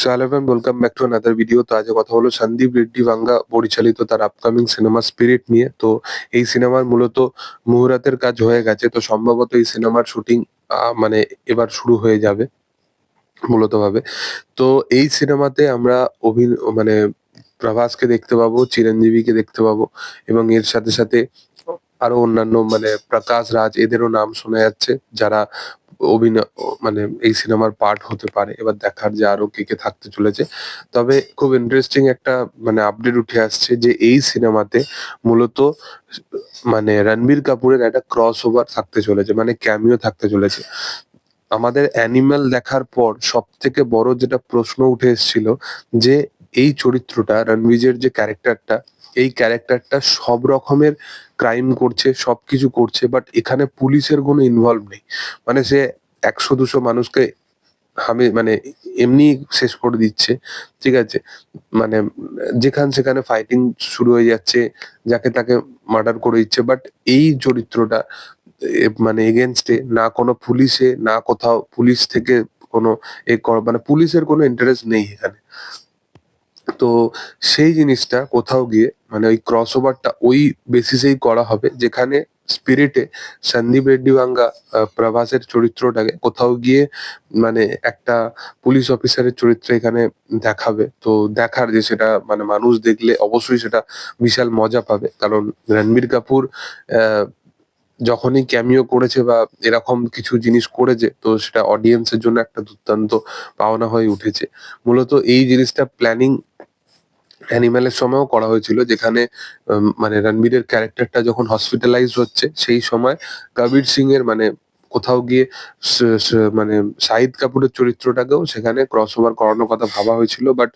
So hello everyone welcome back to another video তো আজ কথা হলো সন্দীপ রেড্ডি বাঙ্গা পরিচালিত তার আপকামিং সিনেমা স্পিরিট নিয়ে। তো এই সিনেমার মূলত মুহুরাতের কাজ হয়ে গেছে। তো সম্ভবত এই সিনেমার শুটিং মানে এবার শুরু হয়ে যাবে মূলত ভাবে তো এই সিনেমাতে আমরা অভিন মানে প্রভাসকে দেখতে পাবো, চিরঞ্জীবীকে দেখতে পাবো এবং এর সাথে সাথে আরও অন্যান্য মানে প্রকাশ রাজ, এদেরও নাম শোনা যাচ্ছে। যারা অভিনয় মানে এই সিনেমার পার্ট হতে পারে, এবার দেখার যে আরও কে কে থাকতে চলেছে। তবে খুব ইন্টারেস্টিং একটা মানে আপডেট উঠে আসছে যে এই সিনেমাতে মূলত মানে রণবীর কাপুরের একটা ক্রস ওভার থাকতে চলেছে মানে ক্যামিও থাকতে চলেছে। আমাদের অ্যানিম্যাল দেখার পর সব থেকে বড় যেটা প্রশ্ন উঠে এসেছিল যে এই চরিত্রটা রণবীরের যে ক্যারেক্টারটা এই ক্যারেক্টারটা সব রকমের ক্রাইম করছে সবকিছু করছে বাট এখানে পুলিশের কোনো ইনভলভ নেই। মানে সে একশো দুশো মানুষকে হামে মানে এমনি শেষ করে দিচ্ছে, ঠিক আছে? মানে যেখান সেখানে ফাইটিং শুরু হয়ে যাচ্ছে, যাকে তাকে মার্ডার করে দিচ্ছে বাট এই চরিত্রটা মানে এগেনস্টে না কোনো পুলিশে, না কোথাও পুলিশ থেকে কোনো এ মানে পুলিশের কোনো ইন্টারেস্ট নেই এখানে। তো সেই জিনিসটা কোথাও গিয়ে মানে ওই ক্রস ওভারটা ওই বেসিসেই করা হবে, যেখানে স্পিরিটে সন্দীপ রেড্ডি বাঙ্গা প্রভাসের চরিত্রটাকে কোথাও গিয়ে মানে একটা পুলিশ অফিসারের চরিত্র এখানে দেখাবে। তো দেখার যে সেটা মানে মানুষ দেখলে অবশ্যই সেটা বিশাল মজা পাবে। কারণ রণবীর কাপুর যখনই ক্যামিও করেছে বা এরকম কিছু জিনিস করেছে, তো সেটা অডিয়েন্সের জন্য একটা দুর্দান্ত পাওনা হয়ে উঠেছে। মূলত এই জিনিসটা প্ল্যানিং অ্যানিমেলের সময়ও করা হয়েছিল, যেখানে মানে রণবীরের ক্যারেক্টারটা যখন হসপিটালাইজ হচ্ছে, সেই সময় কবির সিং এর মানে কোথাও গিয়ে মানে শাহিদ কাপুরের চরিত্রটাকেও সেখানে ক্রস ওভার করানোর কথা ভাবা হয়েছিল। বাট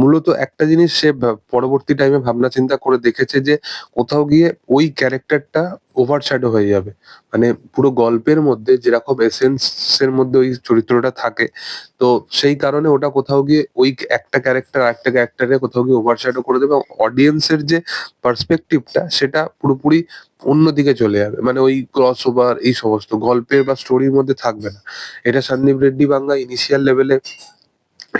মূলত একটা জিনিস সে পরবর্তী টাইমে ভাবনা চিন্তা করে দেখেছে যে কোথাও গিয়ে ওই ক্যারেক্টারটা ওভারশ্যাডো হয়ে যাবে। মানে পুরো গল্পের মধ্যে যেরকম এসেন্স এর মধ্যে ওই চরিত্রটা থাকে, তো সেই কারণে ওটা কোথাও গিয়ে ওই একটা ক্যারেক্টার একটা ক্যারেক্টারে কোথাও গিয়ে ওভারশ্যাডো করে দেবে অডিয়েন্সের যে পার্সপেক্টিভটা সেটা পুরোপুরি অন্যদিকে চলে যাবে। মানে ওই ক্রস ওভার এই সমস্ত গল্পের বা স্টোরির মধ্যে থাকবে না। এটা সন্দীপ রেড্ডি বাংলা ইনিশিয়াল লেভেলে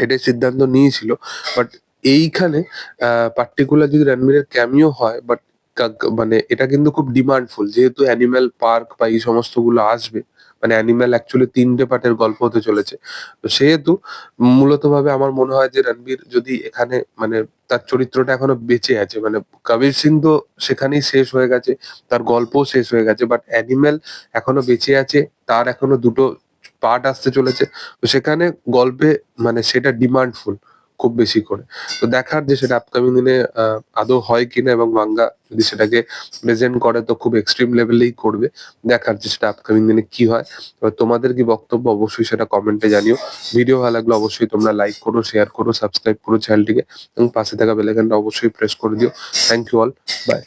এটা সিদ্ধান্ত নিয়েছিল। বাট এইখানে পার্টিকুলার যদি রণবীরের ক্যামিও হয় বাট মানে এটা কিন্তু খুব ডিমান্ডফুল। যেহেতু অ্যানিম্যাল পার্ক বা এই সমস্তগুলো আসবে মানে অ্যানিম্যাল অ্যাকচুয়ালি তিনটে পার্টের গল্প হতে চলেছে। তো সেহেতু মূলত ভাবে আমার মনে হয় যে রণবীর যদি এখানে মানে তার চরিত্রটা এখনও বেঁচে আছে মানে কবির সিং তো সেখানেই শেষ হয়ে গেছে, তার গল্পও শেষ হয়ে গেছে বাট অ্যানিম্যাল এখনও বেঁচে আছে, তার এখনও দুটো পার্ট আসতে চলেছে। তো সেখানে গল্পে মানে সেটা ডিমান্ডফুল। খুব বেশি করে। তো দেখার যে সেটা আপকামিং দিনে আদৌ হয় কিনা এবং মাঙ্গা যদি সেটাকে প্রেজেন্ট করে তো খুব এক্সট্রিম লেভেলেই করবে। দেখার যে সেটা আপকামিং দিনে কি হয়। এবার তোমাদের কি বক্তব্য, অবশ্যই সেটা কমেন্টে জানিও। ভিডিও ভালো লাগলে অবশ্যই তোমরা লাইক করো শেয়ার করো সাবস্ক্রাইব করো চ্যানেলটিকে এবং পাশে থাকা বেলাইকানটা অবশ্যই প্রেস করে দিও। Thank you all by